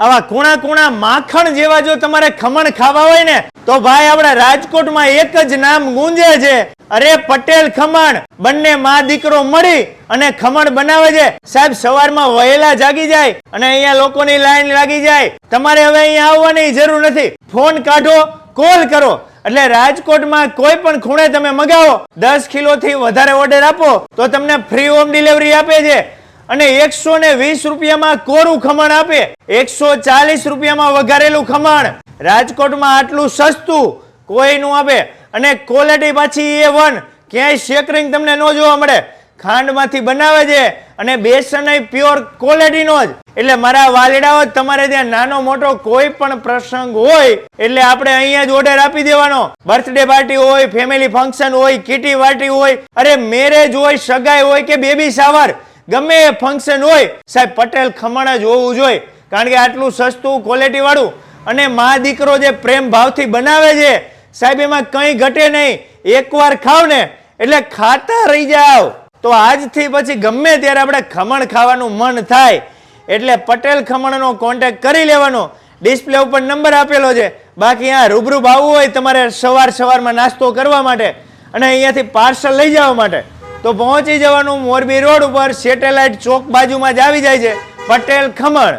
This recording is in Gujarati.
આવા કુણા કુણા માખણ જેવા જો તમારે ખમણ ખાવા હોય ને, તો ભાઈ આપણા રાજકોટમાં એક જ નામ ગુંજે છે. અરે પટેલ ખમણ. બંને માં દીકરો મળી અને ખમણ બનાવે છે. સાહેબ, સવારમાં વહેલા જાગી જાય અને અહીંયા લોકોની લાઈન લાગી જાય. તમારે હવે અહીંયા આવવાની જરૂર નથી. ફોન કાઢો, કોલ કરો. એટલે રાજકોટમાં કોઈ પણ ખૂણે તમે મગાવો, દસ કિલોથી વધારે ઓર્ડર આપો, તો તમને ફ્રી હોમ ડિલિવરી આપે છે. અને એકસો ને વીસ રૂપિયામાં કોરું ખમણ આપે. એકસો ચાલીસ રૂપિયામાં વઘારેલું ખમણ. રાજકોટમાં આટલું સસ્તું કોઈનું આપે. અને ક્વોલિટી પાછી એ વન. ક્યાંય શેકરિંગ તમને ન જોવા મળે. ખાંડમાંથી બનાવે છે અને બેસન પ્યોર ક્વોલિટીનો જ. એટલે મારા વાલીડાઓ તમારે ત્યાં નાનો મોટો કોઈ પણ પ્રસંગ હોય, એટલે આપણે અહીંયા જ ઓર્ડર આપી દેવાનો. બર્થડે પાર્ટી હોય ફેમિલી ફંક્શન હોય કિટી પાર્ટી હોય, અરે મેરેજ હોય, સગાઈ હોય કે બેબી શાવર ગમે એ ફંક્શન હોય, સાહેબ, પટેલ ખમણ જ હોવું જોઈએ. કારણ કે આટલું સસ્તું ક્વોલિટી વાળું અને મા દીકરો જે પ્રેમ ભાવથી બનાવે છે, સાહેબ, એમાં કંઈ ઘટે નહીં. એકવાર ખાવ ને, એટલે ખાતા રહી જાવ તો આજથી પછી ગમે ત્યારે આપણે ખમણ ખાવાનું મન થાય, એટલે પટેલ ખમણનો કોન્ટેક્ટ કરી લેવાનો. ડિસ્પ્લે ઉપર નંબર આપેલો છે. બાકી આ રૂબરૂ આવવું હોય તમારે સવાર સવારમાં નાસ્તો કરવા માટે અને અહીંયાથી પાર્સલ લઈ જવા માટે. તો પહોંચી જવાનું મોરબી રોડ ઉપર સેટેલાઇટ ચોક બાજુમાં જ આવી જાય છે પટેલ ખમણ.